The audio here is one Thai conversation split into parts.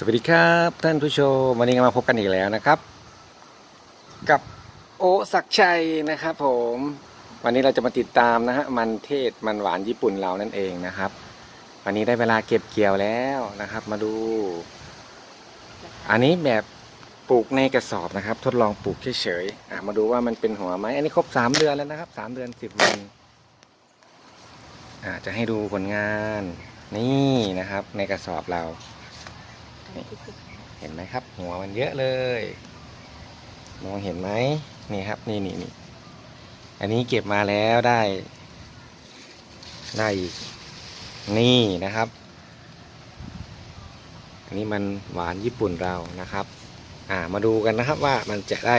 สวัสดีครับท่านผู้ชมวันนี้มาพบกันอีกแล้วนะครับ กับโอศักชัยนะครับผมวันนี้เราจะมาติดตามนะฮะมันเทศมันหวานญี่ปุ่นเรานั่นเองนะครับ วันนี้ได้เวลาเก็บเกี่ยวแล้วนะครับ มาดู อันนี้แบบปลูกในกระสอบนะครับ ทดลองปลูกเฉยๆมาดูว่ามันเป็นหัวไหมอันนี้ครบสามเดือนแล้วนะครับสามเดือนสิบวันจะให้ดูผลงานนี่นะครับในกระสอบเรา เห็นไหมครับ หัวมันเยอะเลย มองเห็นไหมนี่ครับ นี่นี่นี่อันนี้เก็บมาแล้วได้ได้อีกนี่นะครับ อันนี้มันหวานญี่ปุ่นเรานะครับ อ่ามาดูกันนะครับว่ามันจะได้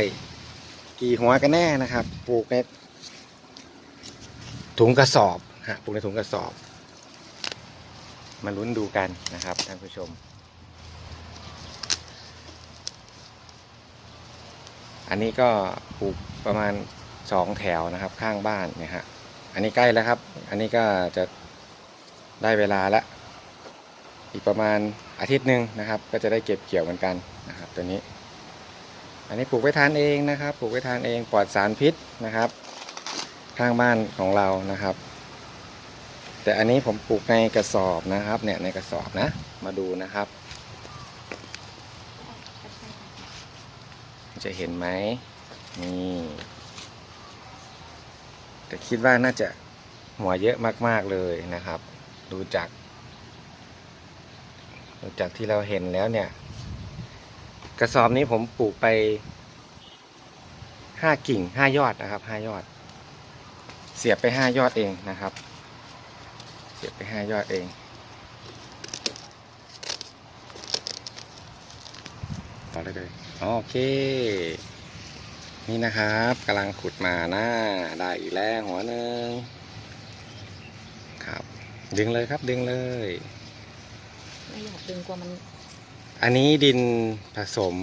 กี่หัวกันแน่นะครับ ปลูกในถุงกระสอบฮะปลูกในถุงกระสอบ มาลุ้นดูกันนะครับท่านผู้ชม อันนี้ก็ปลูกประมาณสองแถวนะครับข้างบ้านเนี่ยฮะอันนี้ใกล้แล้วครับ อันนี้ก็จะได้เวลาละอีกประมาณอาทิตย์หนึ่งนะครับ ก็จะได้เก็บเกี่ยวเหมือนกันนะครับ ตัวนี้ อันนี้ปลูกไว้ทานเองนะครับ ปลูกไว้ทานเองปลอดสารพิษนะครับ ข้างบ้านของเรานะครับ แต่อันนี้ผมปลูกในกระสอบนะครับ เนี่ยในกระสอบนะ มาดูนะครับ จะเห็นไหมนี่แต่คิดว่าน่าจะหัวเยอะมากๆเลยนะครับ ดูจาก ดูจากที่เราเห็นแล้วเนี่ย กระสอบนี้ผมปลูกไปห้ากิ่งห้ายอดนะครับห้ายอด เสียบไปห้ายอดเองนะครับ เสียบไปห้ายอดเองต่อได้เลย โอเค นี่นะครับกำลังขุดมาหน้าได้อีกแล้วหัวหนึ่งครับ ดึงเลยครับดึงเลย ไม่อยากดึงกลัวมัน อันนี้ดินผสม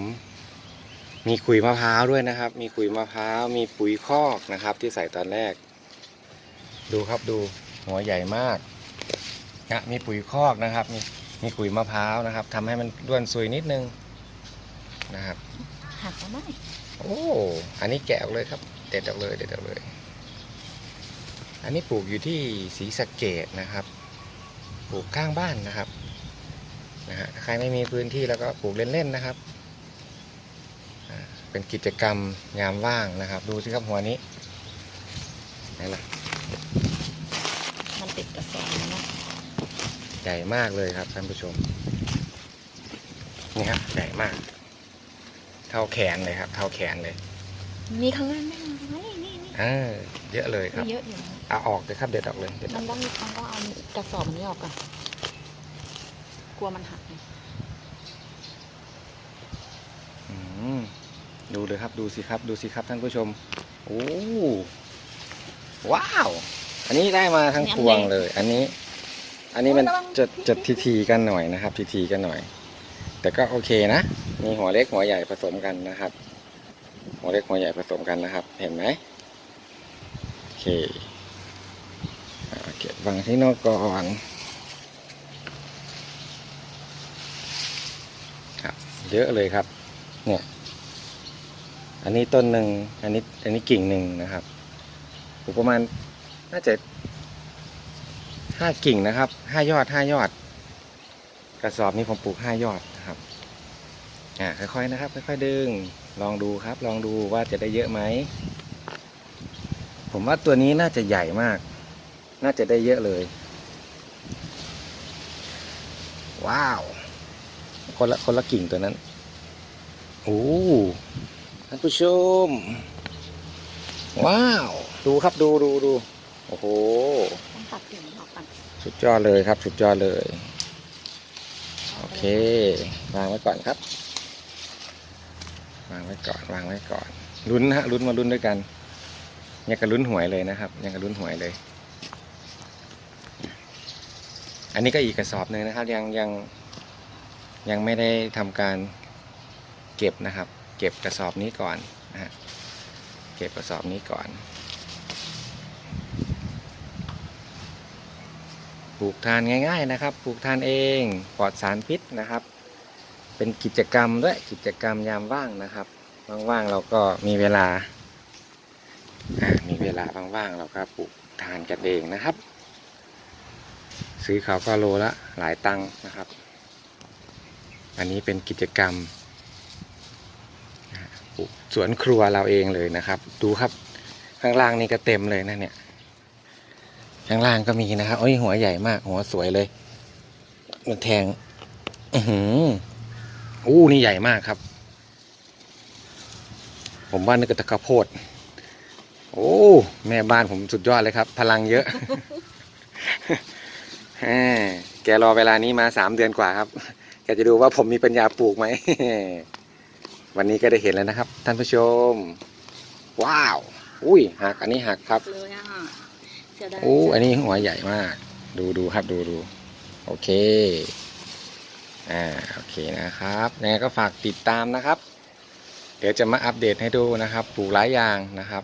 มีขุยมะพร้าวด้วยนะครับ มีขุยมะพร้าวมีปุ๋ยคอกนะครับ ที่ใส่ตอนแรก ดูครับดูหัวใหญ่มากนะมีปุ๋ยคอกนะครับ มีมีขุยมะพร้าวนะครับทำให้มันด้วนซุยนิดนึง นะครับหักมาได้โอ้อันนี้แกะออกเลยครับ เด็ดออกเลยเด็ดออกเลย อันนี้ปลูกอยู่ที่ศรีสะเกดนะครับ ปลูกข้างบ้านนะครับนะฮะใครไม่มีพื้นที่แล้วก็ปลูกเล่นๆนะครับอ่าเป็นกิจกรรมยามว่างนะครับ ดูสิครับหัวนี้ไหนล่ะมันติดกระสอบแล้วเนาะใหญ่มากเลยครับท่านผู้ชมนี่ครับใหญ่มาก เท่าแขนเลยครับ เท่าแขนเลย มีข้างล่างได้ไหมนี่นี่อ่าเยอะเลยครับ มีเยอะอยู่นะเอาออกเลยครับเด็ดออกเลยเด็ดอมัอนกต้องมีมันต้องเอากระสอบมันนี้ออกก่อนกลัวมันหักไงอืมดูเลยครับ ดูสิครับ ดูสิครับท่านผู้ชม โอ้ว้าว อันนี้ได้มาทั้งพวงเลย อันนี้ อันนี้มันจะจะทีทีๆกันหน่อยนะครับ ทีทีๆกันหน่อย แต่ก็โอเคนะ มีหัวเล็กหัวใหญ่ผสมกันนะครับ หัวเล็กหัวใหญ่ผสมกันนะครับ เห็นไหมโอเคเก็บวางที่นอกก่อนครับ เยอะเลยครับ เนี่ย อันนี้ต้นหนึ่งอันนี้ อันนี้กิ่งหนึ่งนะครับปลูกประมาณน่าจะห้ากิ่งนะครับห้ายอดห้ายอด กระสอบนี้ผมปลูกห้ายอด อ่าค่อยๆนะครับ ค่อยๆดึง ลองดูครับ ลองดูว่าจะได้เยอะไหม ผมว่าตัวนี้น่าจะใหญ่มาก น่าจะได้เยอะเลย ว้าว คนละคนละกิ่งตัวนั้น โอ้ท่านผู้ชม ว้าว ดูครับดูดูดูโอ้โหต้องตัดกิ่งมันออกก่อนสุดยอดเลยครับ สุดยอดเลย โอเควางไว้ก่อนครับ วางไว้ก่อน วางไว้ก่อน ลุ้นนะฮะ ลุ้นมาลุ้นด้วยกันยังกับลุ้นหวยเลยนะครับยังกับลุ้นหวยเลย อันนี้ก็อีกกระสอบหนึ่งนะครับ ยังยังยังไม่ได้ทำการเก็บนะครับ เก็บกระสอบนี้ก่อนนะฮะเก็บกระสอบนี้ก่อนปลูกทานง่าย ๆ นะครับ ปลูกทานเอง ปลอดสารพิษนะครับ เป็นกิจกรรมด้วยกิจกรรมยามว่างนะครับว่างๆเราก็มีเวลามีเวลาว่างๆเราก็ปลูกทานกันเองนะครับ ซื้อเขาก็โลละหลายตังค์นะครับ อันนี้เป็นกิจกรรมปลูกสวนครัวเราเองเลยนะครับ ดูครับข้างล่างนี่ก็เต็มเลยนะเนี่ยข้างล่างก็มีนะครับโอ้ยหัวใหญ่มาก หัวสวยเลย มันแทง อือหือ อู้นี่ใหญ่มากครับ ผมว่านึกว่าแตะข้าวโพด โอ้แม่บ้านผมสุดยอดเลยครับ พลังเยอะแหมแกรอเวลานี้มาสามเดือนกว่าครับแกจะดูว่าผมมีปัญญาปลูกไหม วันนี้ก็ได้เห็นแล้วนะครับ ท่านผู้ชม ว้าว อุ้ยหักอันนี้หักครับเลยอะเสียดายโอ้อันนี้หัวใหญ่มาก ดูดูครับดูดูโอเค อ่าโอเคนะครับยังไงก็ฝากติดตามนะครับ เดี๋ยวจะมาอัปเดตให้ดูนะครับ ปลูกหลายอย่างนะครับ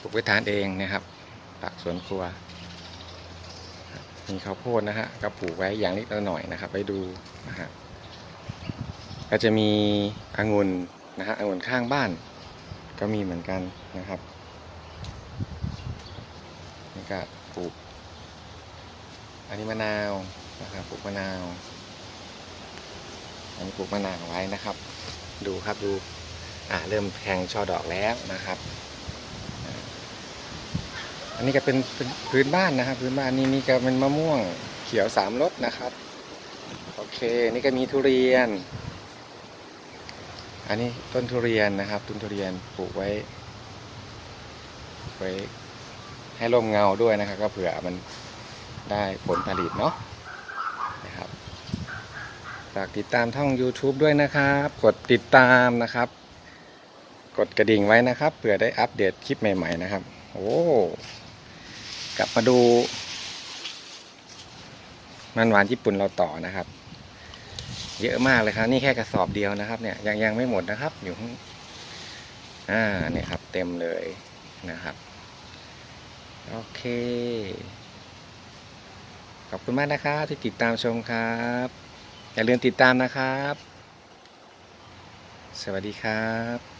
ปลูกไว้ทานเองนะครับปักสวนครัว มีข้าวโพดนะฮะก็ปลูกไว้อย่างนิดหน่อยนะครับไว้ดูนะฮะก็จะมีองุ่นนะฮะองุ่นข้างบ้าน ก็มีเหมือนกันนะครับนี่ก็ปลูก อันนี้มะนาวนะครับปลูกมะนาว อันนี้ปลูกมะนาวไว้นะครับ ดูครับดูอ่าเริ่มแทงช่อดอกแล้วนะครับ อันนี้ก็เป็นเป็นพื้นบ้านนะครับ พื้นบ้านนี่นี่ก็เป็นมะม่วงเขียวสามรสนะครับ โอเค นี่ก็มีทุเรียน อันนี้ต้นทุเรียนนะครับ ต้นทุเรียนปลูกไว้ไว้ให้ร่มเงาด้วยนะครับ ก็เผื่อมันได้ผลผลิตเนาะ ฝากติดตามท่อง YouTube ด้วยนะครับ กดติดตามนะครับ กดกระดิ่งไว้นะครับเผื่อได้อัปเดตคลิปใหม่ ๆ นะครับ โอ้กลับมาดู มันหวานญี่ปุ่นเราต่อนะครับ เยอะมากเลยครับ นี่แค่กระสอบเดียวนะครับ เนี่ยยังยังไม่หมดนะครับ อยู่ข้างอ่าเนี่ยครับ เต็มเลยนะครับ โอเค ขอบคุณมากนะครับที่ติดตามชมครับ อย่าลืมติดตามนะครับ สวัสดีครับ